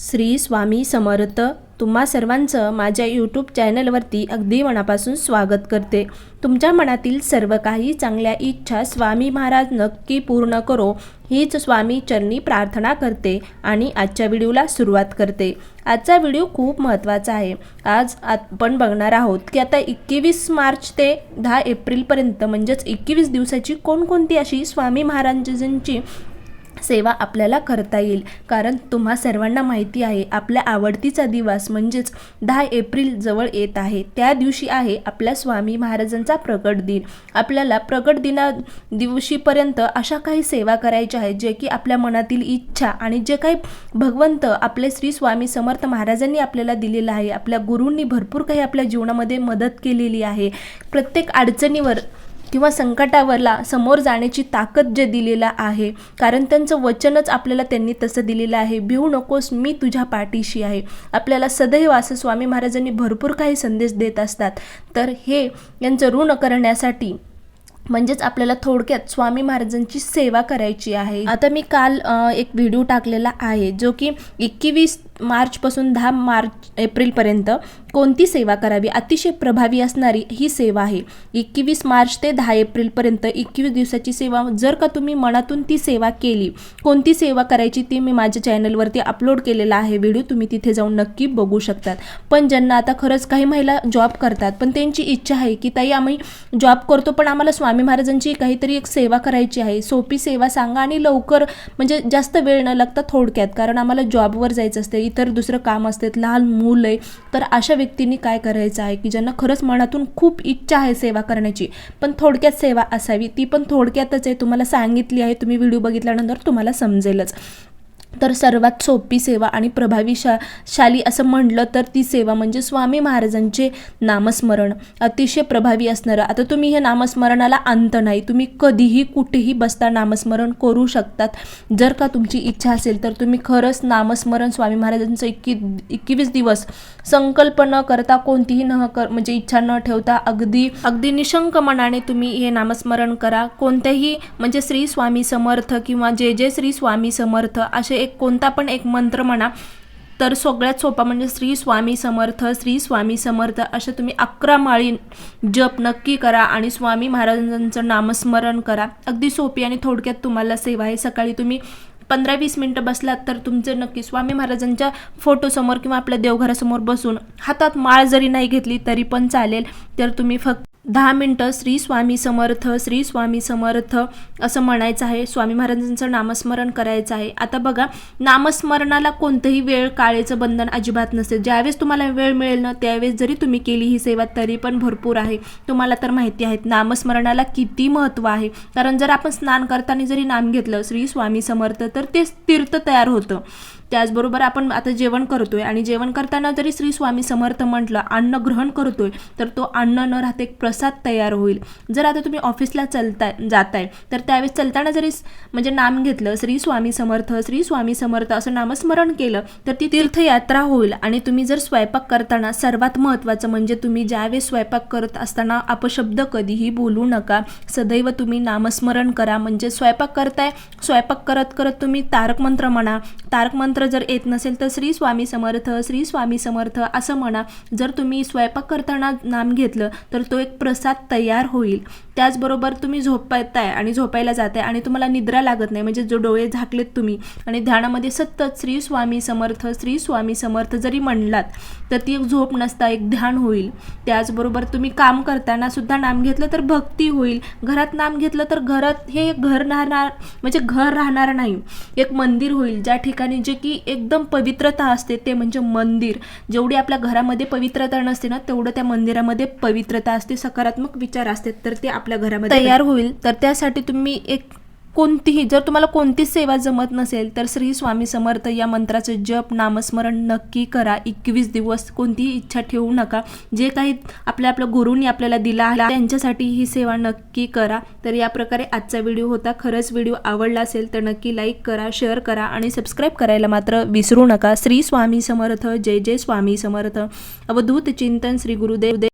श्री स्वामी समर्थ. तुम्हा सर्वांचं माझ्या यूट्यूब चॅनलवरती अगदी मनापासून स्वागत करते. तुमच्या मनातील सर्व काही चांगल्या इच्छा स्वामी महाराज नक्की पूर्ण करो. हीच स्वामी चरणी प्रार्थना करते आणि आजच्या व्हिडिओला सुरुवात करते. आजचा व्हिडिओ खूप महत्त्वाचा आहे. आज आपण बघणार आहोत की आता एकवीस मार्च ते दहा एप्रिलपर्यंत म्हणजेच एकवीस दिवसाची कोणकोणती अशी स्वामी महाराजांची सेवा आपल्याला करता येईल. कारण तुम्हा सर्वांना माहिती आहे आपल्या आवडतीचा दिवस म्हणजेच दहा एप्रिल जवळ येत आहे. त्या दिवशी आहे आपल्या स्वामी महाराजांचा प्रकट दिन. आपल्याला प्रकट दिना दिवशीपर्यंत अशा काही सेवा करायच्या आहेत जे की आपल्या मनातील इच्छा आणि जे काही भगवंत आपले श्री स्वामी समर्थ महाराजांनी आपल्याला दिलेलं आहे. आपल्या गुरूंनी भरपूर काही आपल्या जीवनामध्ये मदत केलेली आहे. प्रत्येक अडचणीवर किंवा संकटावरला समोर जाण्याची ताकद जे दिलेलं आहे कारण त्यांचं वचनच आपल्याला त्यांनी तसं दिलेलं आहे. भिवू नकोस मी तुझ्या पाठीशी आहे. आपल्याला सदैव असं स्वामी महाराजांनी भरपूर काही संदेश देत असतात. तर हे यांचं ऋण करण्यासाठी म्हणजेच आपल्याला थोडक्यात स्वामी महाराजांची सेवा करायची आहे. आता मी काल एक व्हिडिओ टाकलेला आहे जो की एकवीस मार्चपासून दहा मार्च एप्रिलपर्यंत कोणती सेवा करावी? अतिशय प्रभावी असणारी ही सेवा आहे. एकवीस मार्च ते दहा एप्रिलपर्यंत एकवीस दिवसाची सेवा. जर का तुम्ही मनातून ती सेवा केली कोणती सेवा करायची ती मी माझ्या चॅनलवरती अपलोड केलेला आहे. व्हिडिओ तुम्ही तिथे जाऊन नक्की बघू शकतात. पण ज्यांना आता खरंच काही महिला जॉब करतात पण त्यांची इच्छा आहे की ताई आम्ही जॉब करतो पण आम्हाला स्वामी महाराजांची काहीतरी एक सेवा करायची आहे. सोपी सेवा सांगा आणि लवकर म्हणजे जास्त वेळ न लागता थोडक्यात कारण आम्हाला जॉबवर जायचं असतं. इतर दुसरं काम असतात लहान मूल आहे. तर अशा व्यक्तींनी काय करायचं आहे की ज्यांना खरंच मनातून खूप इच्छा आहे सेवा करण्याची पण थोडक्यात सेवा असावी. ती पण थोडक्यातच आहे. तुम्हाला सांगितली आहे तुम्ही व्हिडिओ बघितल्यानंतर तुम्हाला समजेलच. तर सर्वात सोपी सेवा आणि प्रभावी शा शाली असं म्हणलं तर ती सेवा म्हणजे स्वामी महाराजांचे नामस्मरण. अतिशय प्रभावी असणारं. आता तुम्ही हे नामस्मरणाला अंत नाही. तुम्ही कधीही कुठेही बसता नामस्मरण करू शकतात. जर का तुमची इच्छा असेल तर तुम्ही खरंच नामस्मरण स्वामी महाराजांचं इक्की एकवीस दिवस संकल्प न करता कोणतीही न कर म्हणजे इच्छा न ठेवता अगदी अगदी निशंक मनाने तुम्ही हे नामस्मरण करा. कोणत्याही म्हणजे श्री स्वामी समर्थ किंवा जे जे श्री स्वामी समर्थ असे एक कोणता पण एक मंत्र म्हणा तर सगळ्यात सोपा म्हणजे श्री स्वामी समर्थ श्री स्वामी समर्थ अशा तुम्ही अकरा माळी जप नक्की करा आणि स्वामी महाराजांचं नामस्मरण करा. अगदी सोपी आणि थोडक्यात तुम्हाला सेवा आहे. सकाळी तुम्ही पंधरा वीस मिनटं बसलात तर तुमचं नक्की स्वामी महाराजांच्या फोटोसमोर किंवा आपल्या देवघरासमोर बसून हातात माळ जरी नाही घेतली तरी पण चालेल. तर तुम्ही फक्त दहा मिनटं श्री स्वामी समर्थ श्री स्वामी समर्थ असं म्हणायचं आहे. स्वामी महाराजांचं नामस्मरण करायचं आहे. आता बघा नामस्मरणाला कोणतंही वेळ काळेचं बंधन अजिबात नसेल ज्यावेळेस तुम्हाला वेळ मिळेल ना त्यावेळेस जरी तुम्ही केली ही सेवा तरी पण भरपूर आहे. तुम्हाला तर माहिती आहे नामस्मरणाला किती महत्त्व आहे. कारण जर आपण स्नान करताना जरी नाम घेतलं श्री स्वामी समर्थ तर ते तीर्थ तयार होतं. त्याचबरोबर आपण आता जेवण करतोय आणि जेवण करताना जरी श्री स्वामी समर्थ म्हटलं अन्न ग्रहण करतोय तर तो अन्न न राहते एक प्रसाद तयार होईल. जर आता तुम्ही ऑफिसला चलताय जाताय तर त्यावेळेस चलताना जरी म्हणजे नाम घेतलं श्री स्वामी समर्थ श्री स्वामी समर्थ असं नामस्मरण केलं तर ती तीर्थयात्रा होईल. आणि तुम्ही जर स्वयंपाक करताना सर्वात महत्त्वाचं म्हणजे तुम्ही ज्यावेळेस स्वयंपाक करत असताना अपशब्द कधीही बोलू नका. सदैव तुम्ही नामस्मरण करा. म्हणजे स्वयंपाक करताय स्वयंपाक करत करत तुम्ही तारक मंत्र म्हणा तारक मंत्र जर येत नसेल तर श्री स्वामी समर्थ श्री स्वामी समर्थ असं म्हणा. जर तुम्ही स्वयंपाक करताना नाम घेतलं तर तो एक प्रसाद तयार होईल. त्याचबरोबर तुम्ही झोपताय आणि झोपायला जाताय आणि तुम्हाला निद्रा लागत नाही म्हणजे जो डोळे झाकलेत तुम्ही आणि ध्यानामध्ये सतत श्री स्वामी समर्थ श्री स्वामी समर्थ जरी म्हणलात तर ती एक झोप नसता एक ध्यान होईल. त्याचबरोबर तुम्ही काम करताना सुद्धा नाम घेतलं तर भक्ती होईल. घरात नाम घेतलं तर घरात हे एक घर राहणार म्हणजे घर राहणार नाही. एक मंदिर होईल ज्या ठिकाणी जे की एकदम पवित्रता असते ते म्हणजे मंदिर. जेवढी आपल्या घरामध्ये पवित्रता नसते ना तेवढं त्या मंदिरामध्ये पवित्रता असते सकारात्मक विचार असते तर ते आपल्या घरामध्ये तयार होईल तर त्यासाठी तुम्ही एक कोणतीही जर तुम्हाला कोणतीच सेवा जमत नसेल तर श्री स्वामी समर्थ या मंत्राचं जप नामस्मरण नक्की करा. एकवीस दिवस कोणतीही इच्छा ठेवू नका. जे काही आपल्या आपल्या गुरुंनी आपल्याला दिला आहे त्यांच्यासाठी ही सेवा नक्की करा. तर या प्रकारे आजचा व्हिडिओ होता. खरंच व्हिडिओ आवडला असेल तर नक्की लाईक करा शेअर करा आणि सबस्क्राईब करायला मात्र विसरू नका. श्री स्वामी समर्थ जय जय स्वामी समर्थ. अवधूत चिंतन श्री गुरुदेव.